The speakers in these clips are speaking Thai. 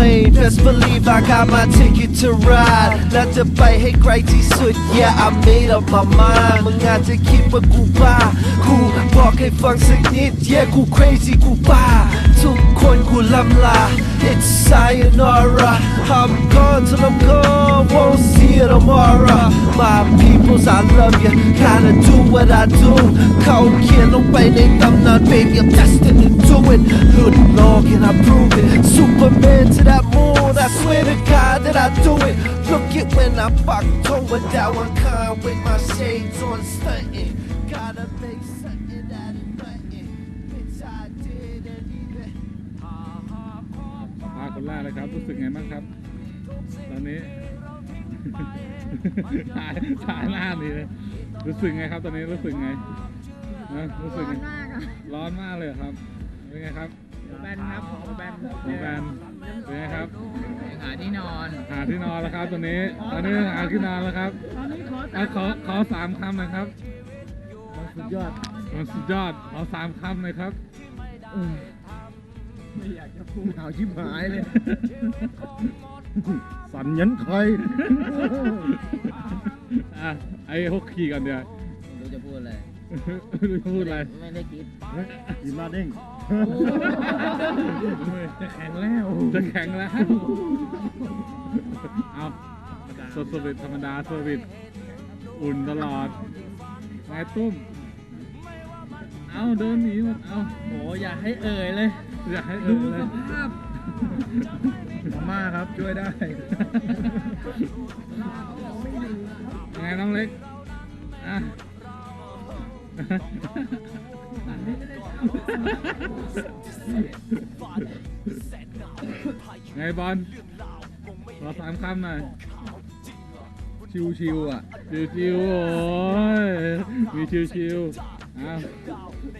plane Best believe I got my ticket to ride และจะไปให้ไกลที่สุด Yeah I made up my mind มึงอาจจะคิดว่ากูบ้า กูบอกให้ฟังสักนิด Yeah กู crazy กูบ้า ทุกคนกูลำลา it's sayonara. I'm gone till I'm gone, won't see you tomorrow. My peoples, I love you, gotta do what I do. Cocaine, no way, they thumb not, baby, I'm destined to do it. Good Lord, can I prove it? Superman to that moon, I swear to God that I do it. Look it when I fuck, to with that I'm kind with my shades on, stunting. Gotta คนแรกเลยครับ รู้สึกไงบ้างครับ ตอนนี้สายสายหน้านี่เลย รู้สึกไงครับ ตอนนี้รู้สึกไงนะรู้สึกไงร้อนมากเลยเหรอครับ เป็นไงครับแบนครับขอแบนหมอแบนเป็นไงครับ หาที่นอน หาที่นอนแล้วครับตอนนี้ ตอนนี้หาที่นอนแล้วครับเอาขอขอสามคำหนะครับ สุดยอดมันสุดยอด ขอสามคำหน่อยครับ หนาวชิบหายเลย สันยันใครอะไอ้หกขี่กันเดี๋ยวรู้จะพูดอะไรไม่รู้จะพูดอะไร ไม่ได้คิดยินมาเด้งจะแข็งแล้ว จะแข็งแล้ว เอาสดสวิตธรรมดาสวิตอุ่นตลอดไงตุ้ม เอาเดินหนีหมดเอาโหอย่าให้เอ่ยเลย อยากให้เอดูอเลสยภาพ มาม่าครับช่วยได้ ยังไงน้องเล็กอะ ไงบอลขอสามคำหน่อย ชิวๆอะ ชิวๆโอ้ยมีชิวๆ อ้าว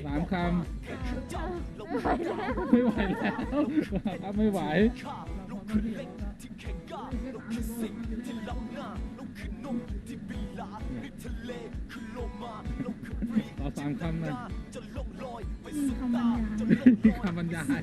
สามคำไม่ไหวแล้วครับไม่ไหว ต่อสามคำหน่อยมีคำบรรยาย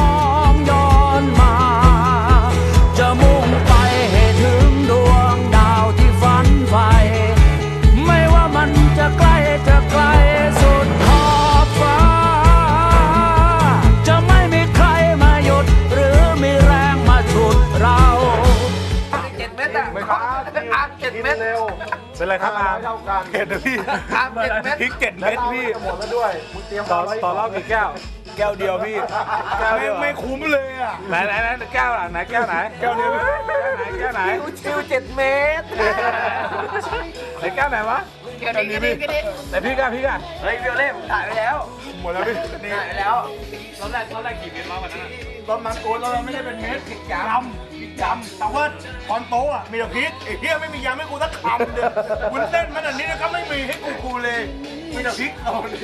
เป็นไรครับอาร์มเผ็ดนะพี่อาร์มเผ็ดเม็ด พริกเจ็ดเม็ดพี่หมดแล้วด้วยมึงเตรียมต่อต่อรอบกี่แก้ว แก้วเดียวพี่แก้วเดียวไม่คุ้มเลยอะไหนไหนไหนแก้วอะไหนแก้วไหนแก้วเดียวไหนแก้วไหนชิวเจ็ดเมตรไหนแก้วไหนวะแค่นี้พี่แต่พี่กะพี่กะเฮ้ยเบลเล่ผมถ่ายไว้แล้ว หมดแล้วพี่นี่ถ่ายไว้แล้วตอนแรกตอนแรกกี่เมตรวะวันนั้นตอนนั้นโกนเราไม่ได้เป็นเม็ดผิดกรัมผิดกรัมแต่ว่าตอนโตะอะมีแต่พริกไอ้เหี้ยไม่มียำให้กูสักคำเดียววุ้นเส้นมันอันนี้ก็ไม่มีให้กูกูเลยมีแต่พริกเอาเลย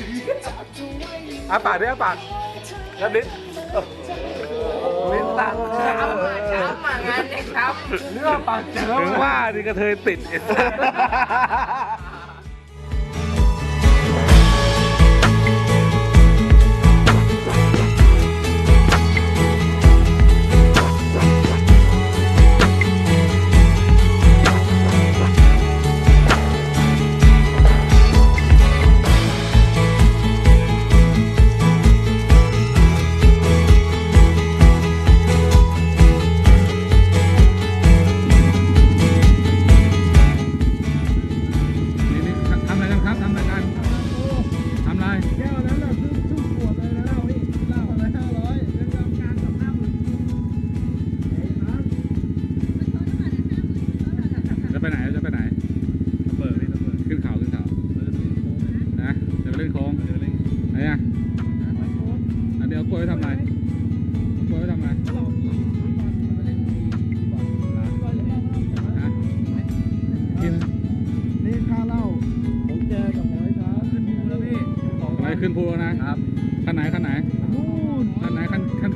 อะปากดิอะปากแล้วลิ้นลิ้นตัดช้ำช้ำมางานเด็กช้ำเนื้อปากเจอถึงว่านี่กระเทยติดไอ้สัส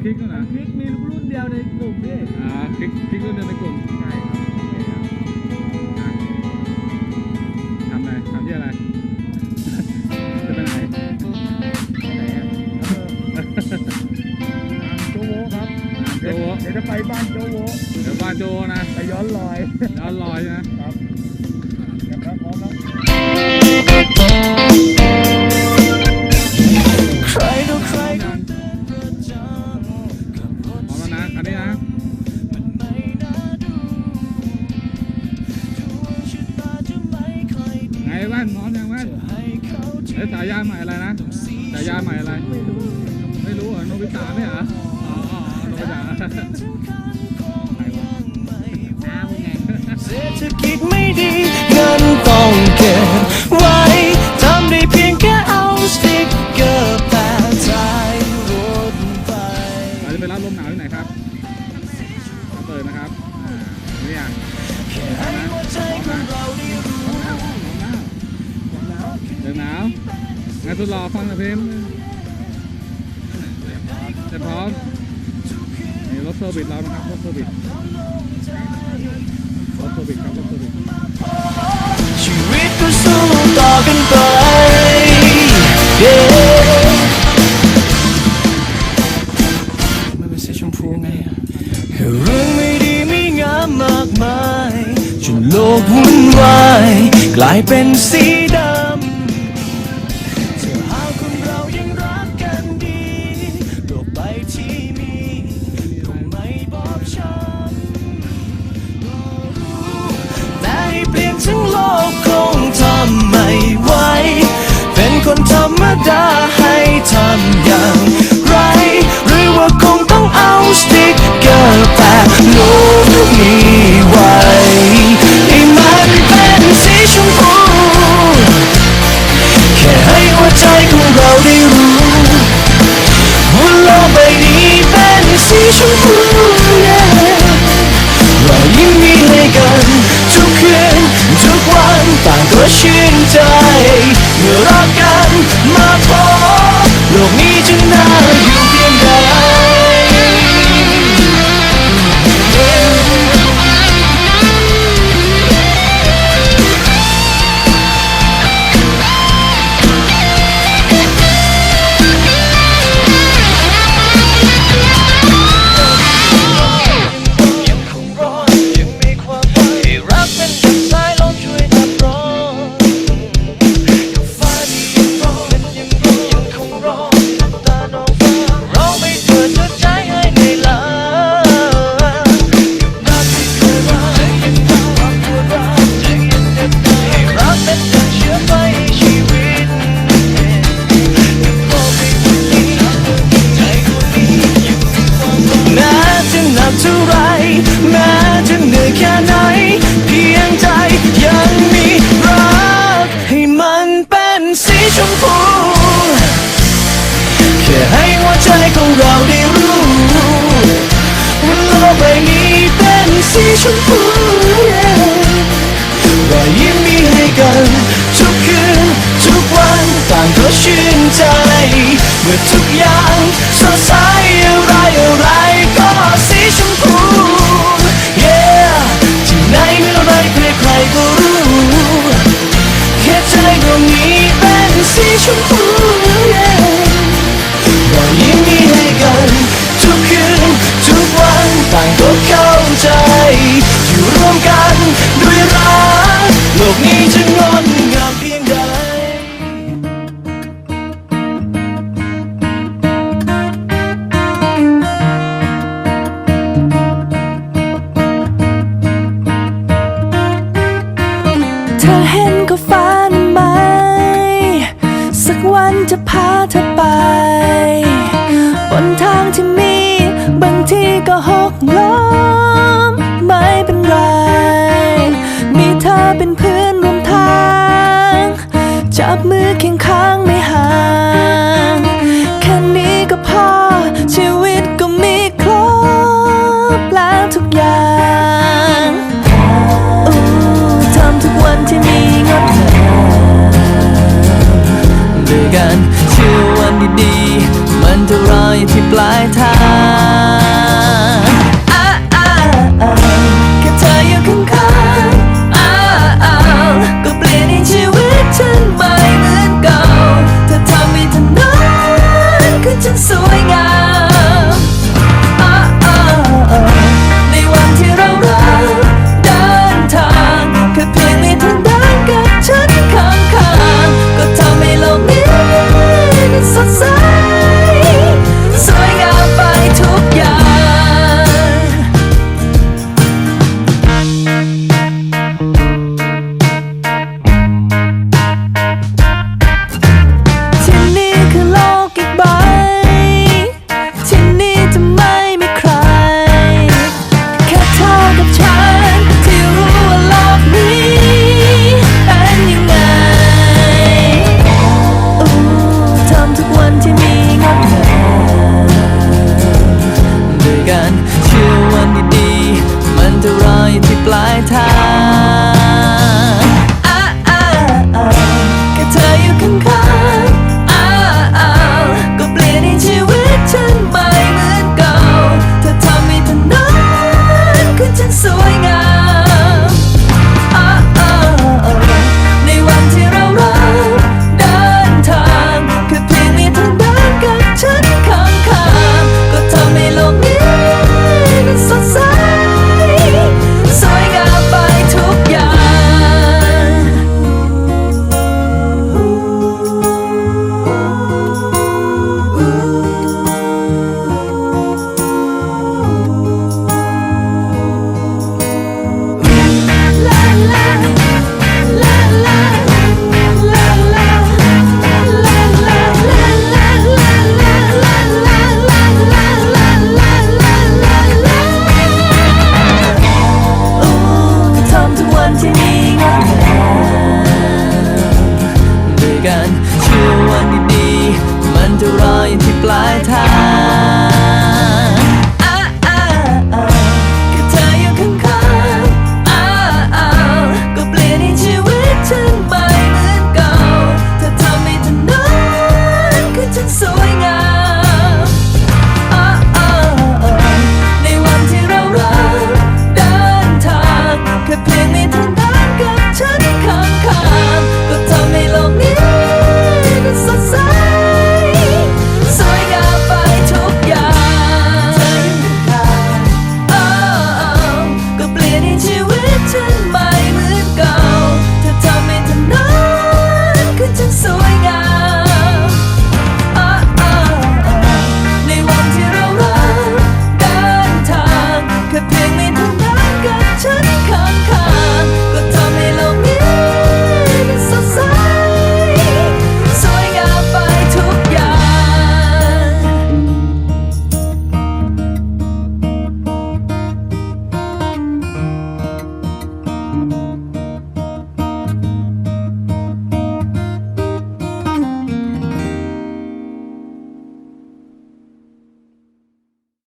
คันคันคลิกนู่นนะพริกมีรุ่นเดียวในกลุ่มพี่อ่าคลิกคลิกรุ่นเดียวในกลุ่ม ใช่ครับ เอ้ยฉายาใหม่อะไรนะฉายาใหม่อะไร ไม่รู้เหรอโนบิตะไม่เหรออ๋ออ๋อโนบิตะใครวะน้ามึงไงเศรษฐกิจไม่ดีเงินต้องเก็บไว้ทำได้เพียงแค่เอาสติ๊กเกอร์แปะท้ายรถไปเราจะไปรับลมหนาวที่ไหนครับเปิดนะครับอ่าเนี่ยนะพร้อมนะ เดี๋ยวหนาวงานทดลองฟังเพลงจะพร้อมนี่รถเซอร์วิสเรานะครับรถเซอร์วิสรถเซอร์วิสครับรถเซอร์วิสชีวิตก็สู้ต่อกันไป มันเป็นสีชมพูไงเรื่องไม่ดีไม่งามมากมายจนโลกวุ่นวายกลายเป็นสีดำ คงต้องเชมพูรอยยิ้มมีให้กัน ทุกคืน ทุกวันต่างก็ชื่นใจ เมื่อทุกอย่างสดใสอะไรอะไรก็สีชมพู yeah ที่ไหนเมื่อไรใครใครก็รู้ แค่ใจดวงนี้เป็นสีชมพู เธอเห็นก็ฟันไหม สักวันจะพาเธอไปบนทางที่มี บางทีก็หกล้ม